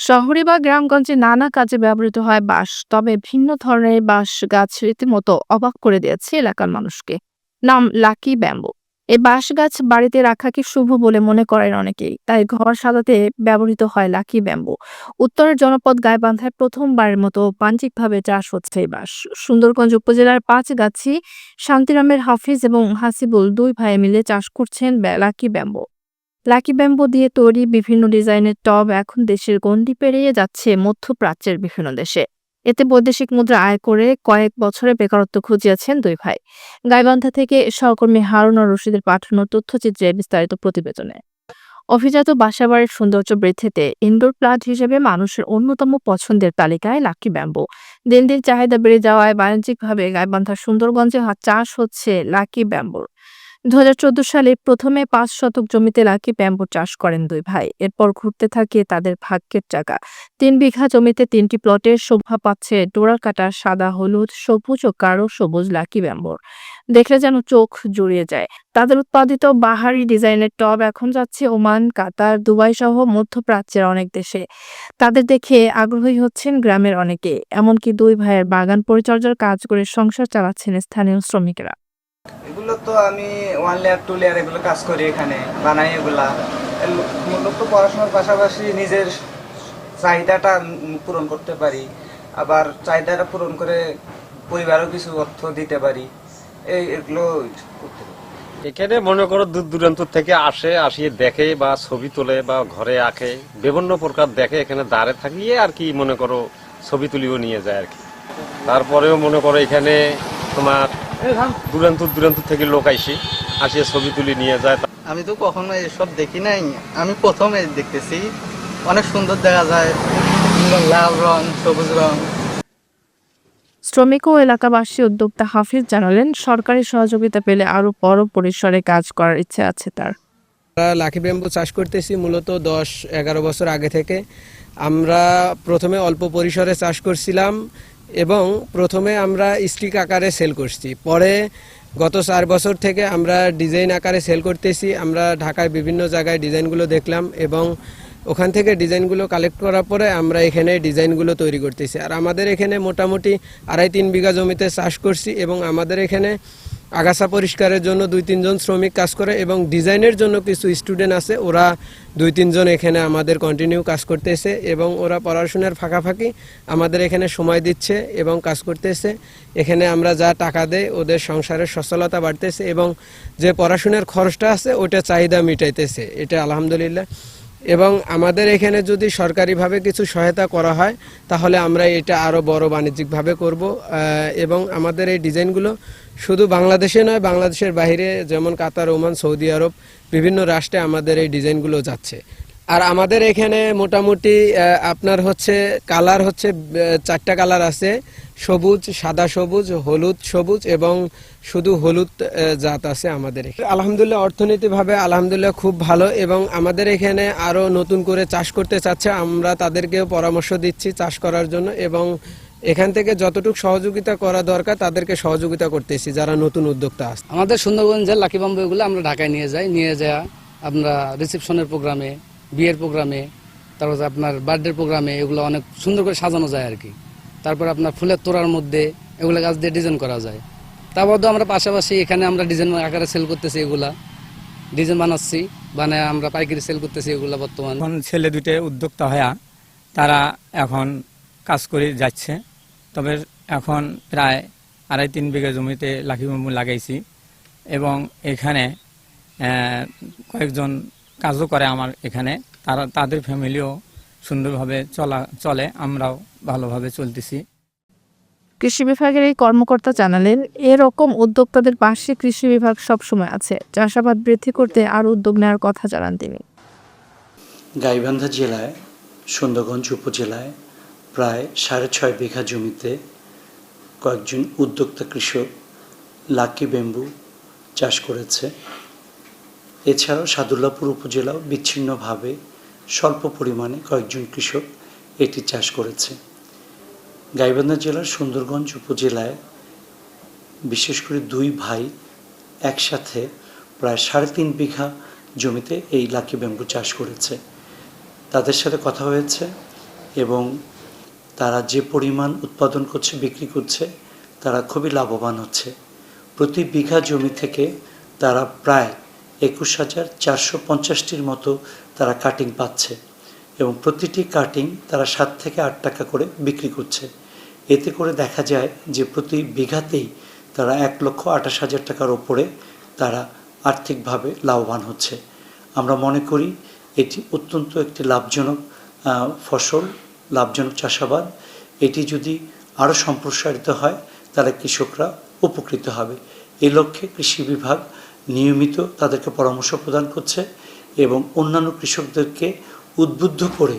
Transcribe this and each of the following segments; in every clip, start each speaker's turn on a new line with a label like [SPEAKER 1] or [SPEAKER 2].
[SPEAKER 1] শহরে বা গ্রামগঞ্জে নানা কাজে ব্যবহৃত হয় বাঁশ, তবে ভিন্ন ধরনের বাঁশ গাছ রীতিমতো অবাক করে দিয়েছে এলাকার মানুষকে। নাম লাকি ব্যাম্বো। এই বাঁশ গাছ বাড়িতে রাখাকে শুভ বলে মনে করেন অনেকেই, তাই ঘর সাজাতে ব্যবহৃত হয় লাকি ব্যাম্বো। উত্তরের জনপদ গাইবান্ধায় প্রথমবারের মতো বাণিজ্যিকভাবে চাষ হচ্ছে এই বাঁশ। সুন্দরগঞ্জ উপজেলার পাঁচ গাছি শান্তিরামের হাফিজ এবং হাসিবুল দুই ভাই মিলে চাষ করছেন লাকি ব্যাম্বো। লাকি ব্যাম্বো দিয়ে তৈরি বিভিন্ন ডিজাইনের টব এখন দেশের গণ্ডি পেরিয়ে যাচ্ছে মধ্যপ্রাচ্যের বিভিন্ন দেশে। এতে বৈদেশিক মুদ্রা আয় করে কয়েক বছরে বেকারত্ব খুঁজিয়েছেন দুই ভাই। গাইবান্ধা থেকে সহকর্মী হারুন রশিদের পাঠানো তথ্যচিত্রে বিস্তারিত প্রতিবেদনে। অভিজাত বাসাবাড়ির সৌন্দর্য বৃদ্ধিতে ইনডোর প্লান্ট হিসেবে মানুষের অন্যতম পছন্দের তালিকায় লাকি ব্যাম্বো। দিন দিন চাহিদা বেড়ে যাওয়ায় বাণিজ্যিকভাবে গাইবান্ধার সুন্দরগঞ্জে চাষ হচ্ছে লাকি ব্যাম্বোর। দু হাজার চোদ্দ সালে প্রথমে পাঁচ শতক জমিতে লাকি ব্যাম্বো চাষ করেন দুই ভাই। এরপর ঘুরতে থাকে তাদের ভাগ্যের চাকা তিন বিঘা জমিতে তিনটি প্লটে শোভা পাচ্ছে ডোরা কাটা সাদা, হলুদ, সবুজ ও কারও সবুজ লাকি ব্যাম্বোর। দেখলে যেন চোখ জুড়িয়ে যায়। তাদের উৎপাদিত বাহারি ডিজাইনের টব এখন যাচ্ছে ওমান, কাতার, দুবাই সহ মধ্যপ্রাচ্যের অনেক দেশে। তাদের দেখে আগ্রহী হচ্ছেন গ্রামের অনেকে। এমনকি দুই ভাইয়ের বাগান পরিচর্যার কাজ করে সংসার চালাচ্ছেন স্থানীয় শ্রমিকেরা।
[SPEAKER 2] তো আমি ওয়ান লেয়ার টু লেয়ার এগুলো কাজ করি এখানে, বানাই এগুলা। মূলত পড়াশোনার পাশাপাশি নিজের চাহিদাটা পূরণ করতে পারি। আবার চাহিদাটা পূরণ করে পরিবারও কিছু অর্থ দিতে পারি। এই এগুলো করতে
[SPEAKER 3] এখানে মনে করো দূর দূরান্ত থেকে আসে, আসিয়ে দেখে বা ছবি তোলে বা ঘরে আঁকে, বিভিন্ন প্রকার দেখে এখানে দাঁড়ে থাকিয়ে আর কি মনে করো ছবি তুলিও নিয়ে যায় আর কি। তারপরেও মনে করো এখানে তোমার দূরান্ত দূরান্ত থেকে লোক আইসে আসিয়ে ছবি তুলি নিয়ে যায়।
[SPEAKER 4] আমি তো কখনো এসব দেখি নাই। আমি প্রথম এই দেখতেছি অনেক সুন্দর দেখা যায়। লাল রং সবুজ রং।
[SPEAKER 1] শ্রমিক ও এলাকাবাসী উদ্যোক্তা হাফিজ জানালেন সরকারি সহযোগিতা পেলে আরও বড় পরিসরে কাজ করার ইচ্ছে আছে তার।
[SPEAKER 5] আমরা লাকি ব্যাম্বু চাষ করতেছি মূলত দশ এগারো বছর আগে থেকে। আমরা প্রথমে অল্প পরিসরে চাষ করছিলাম। এবং প্রথমে আমরা স্টিক আকারে সেল করছি। পরে গত চার বছর থেকে আমরা ডিজাইন আকারে সেল করতেছি। আমরা ঢাকায় বিভিন্ন জায়গায় ডিজাইনগুলো দেখলাম এবং ওখান থেকে ডিজাইনগুলো কালেক্ট করার পরে আমরা এখানে ডিজাইনগুলো তৈরি করতেছি। আর আমাদের এখানে মোটামুটি আড়াই তিন বিঘা জমিতে চাষ করছি এবং আমাদের এখানে আগাছা পরিষ্কারের জন্য দুই তিনজন শ্রমিক কাজ করে এবং ডিজাইনের জন্য কিছু স্টুডেন্ট আছে। ওরা দুই তিনজন এখানে আমাদের কন্টিনিউ কাজ করতেছে এবং ওরা পড়াশোনার ফাঁকাফাঁকি আমাদের এখানে সময় দিচ্ছে এবং কাজ করতেছে। এখানে আমরা যা টাকা দেই ওদের সংসারের সচ্ছলতা বাড়তেছে এবং যে পড়াশোনার খরচটা আছে ওটা চাহিদা মিটাইতেছে। এটা আলহামদুলিল্লাহ। এবং আমাদের এখানে যদি সরকারিভাবে কিছু সহায়তা করা হয়, তাহলে আমরা এটা আরও বড় বাণিজ্যিকভাবে করব। এবং আমাদের এই ডিজাইনগুলো শুধু বাংলাদেশে নয়, বাংলাদেশের বাইরে যেমন কাতার, ওমান, সৌদি আরব, বিভিন্ন রাষ্ট্রে আমাদের এই ডিজাইনগুলো যাচ্ছে। আর আমাদের এখানে মোটামুটি আপনার হচ্ছে কালার হচ্ছে চারটা কালার আছে। সবুজ, সাদা সবুজ, হলুদ সবুজ এবং শুধু হলুদ জাত আছে আমাদের আলহামদুলিল্লাহ, অর্থনীতিভাবে আলহামদুলিল্লাহ খুব ভালো এবং আমাদের এখানে আরও নতুন করে চাষ করতে চাচ্ছে। আমরা তাদেরকেও পরামর্শ দিচ্ছি চাষ করার জন্য এবং এখান থেকে যতটুকু সহযোগিতা করা দরকার, তাদেরকে সহযোগিতা করতেছি, যারা নতুন উদ্যোক্তা আছে।
[SPEAKER 6] আমাদের সুন্দরগঞ্জের লাকি বাম্বু এগুলো আমরা ঢাকায় নিয়ে যাই। নিয়ে যাওয়া আমরা রিসেপশনের প্রোগ্রামে, বিয়ের প্রোগ্রামে, তারপর আপনার বার্থডে প্রোগ্রামে এগুলো অনেক সুন্দর করে সাজানো যায় আর কি। তারপর আপনার ফুলের তোড়ার মধ্যে এগুলো গাছ দিয়ে ডিজাইন করা যায়। তা বাদেও আমরা পাশাপাশি এখানে আমরা ডিজাইন আকারে সেল করতেছি এগুলা। ডিজাইন বানাচ্ছি, বানায় আমরা পাইকারি সেল করতেছি এগুলা বর্তমান।
[SPEAKER 7] এখন ছেলে দুটো উদ্যোক্তা হয়া তারা এখন কাজ করে যাচ্ছে। তবে এখন প্রায় আড়াই তিন বিঘা জমিতে লাখি বাম্বু লাগাইছি এবং এখানে কয়েকজন কাজও করে আমার এখানে। তারা, তাদের ফ্যামিলিও সুন্দরভাবে চলা, চলে, আমরাও ভালোভাবে চলতেছি।
[SPEAKER 1] কৃষি বিভাগের এই কর্মকর্তা জানালেন, এরকম উদ্যোক্তাদের পাশে কৃষি বিভাগ সবসময় আছে। চাষাবাদ বৃদ্ধি করতে আরও উদ্যোগ নেওয়ার কথা জানান তিনি।
[SPEAKER 8] গাইবান্ধা জেলায়, সুন্দরগঞ্জ উপজেলায় প্রায় সাড়ে ছয় বিঘা জমিতে কয়েকজন উদ্যোক্তা কৃষক লাকি বেম্বু চাষ করেছে। এছাড়াও সাদুল্লাপুর উপজেলাও বিচ্ছিন্নভাবে স্বল্প পরিমাণে কয়েকজন কৃষক এটি চাষ করেছে। গাইবান্ধা জেলার সুন্দরগঞ্জ উপজেলায় বিশেষ করে দুই ভাই একসাথে প্রায় সাড়ে তিন বিঘা জমিতে এই লাকি ব্যাম্বু চাষ করেছে। তাদের সাথে কথা হয়েছে এবং তারা যে পরিমাণ উৎপাদন করছে, বিক্রি করছে, তারা খুবই লাভবান হচ্ছে। প্রতি বিঘা জমি থেকে তারা প্রায় একুশ হাজার চারশো পঞ্চাশটির মতো তারা কাটিং পাচ্ছে এবং প্রতিটি কাটিং তারা সাত থেকে আট টাকা করে বিক্রি করছে। এতে করে দেখা যায় যে প্রতি বিঘাতেই তারা এক লক্ষ আঠাশ হাজার টাকার ওপরে তারা আর্থিকভাবে লাভবান হচ্ছে। আমরা মনে করি এটি অত্যন্ত একটি লাভজনক ফসল, লাভজনক চাষাবাদ। এটি যদি আরও সম্প্রসারিত হয়, তাহলে কৃষকরা উপকৃত হবে। এই লক্ষ্যে কৃষি বিভাগ নিয়মিত তাদেরকে পরামর্শ প্রদান করছে এবং অন্যান্য কৃষকদেরকে উদ্বুদ্ধ করে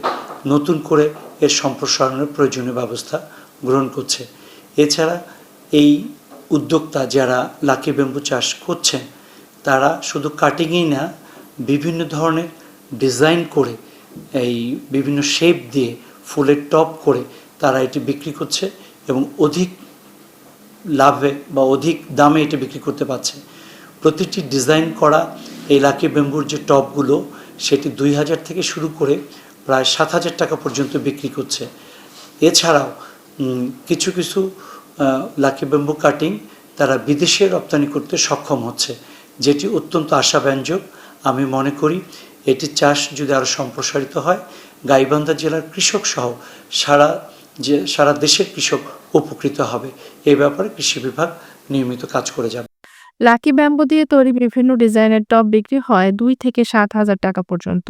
[SPEAKER 8] নতুন করে এর সম্প্রসারণের প্রয়োজনীয় ব্যবস্থা গ্রহণ করছে। এছাড়া এই উদ্যোক্তা যারা লাকি বেম্বু চাষ করছেন, তারা শুধু কাটিংই না, বিভিন্ন ধরনের ডিজাইন করে, এই বিভিন্ন শেপ দিয়ে ফুলের টপ করে তারা এটি বিক্রি করছে এবং অধিক লাভে বা অধিক দামে এটি বিক্রি করতে পারছে। প্রতিটি ডিজাইন করা এই লাকি বেম্বুর যে টপগুলো সেটি দুই হাজার থেকে শুরু করে প্রায় সাত হাজার টাকা পর্যন্ত বিক্রি করছে। এছাড়াও কিছু কিছু লাকি বেম্বু কাটিং তারা বিদেশে রপ্তানি করতে সক্ষম হচ্ছে, যেটি অত্যন্ত আশাব্যঞ্জক। আমি মনে করি এটি চাষ যদি আরও সম্প্রসারিত হয়, গাইবান্ধা জেলার কৃষক সহ সারা যে, সারা দেশের কৃষক উপকৃত হবে। এই ব্যাপারে কৃষি বিভাগ নিয়মিত কাজ করে যাবে।
[SPEAKER 1] লাকি ব্যাম্বো দিয়ে তৈরি বিভিন্ন ডিজাইনের টপ বিক্রি হয় দুই থেকে সাত হাজার টাকা পর্যন্ত।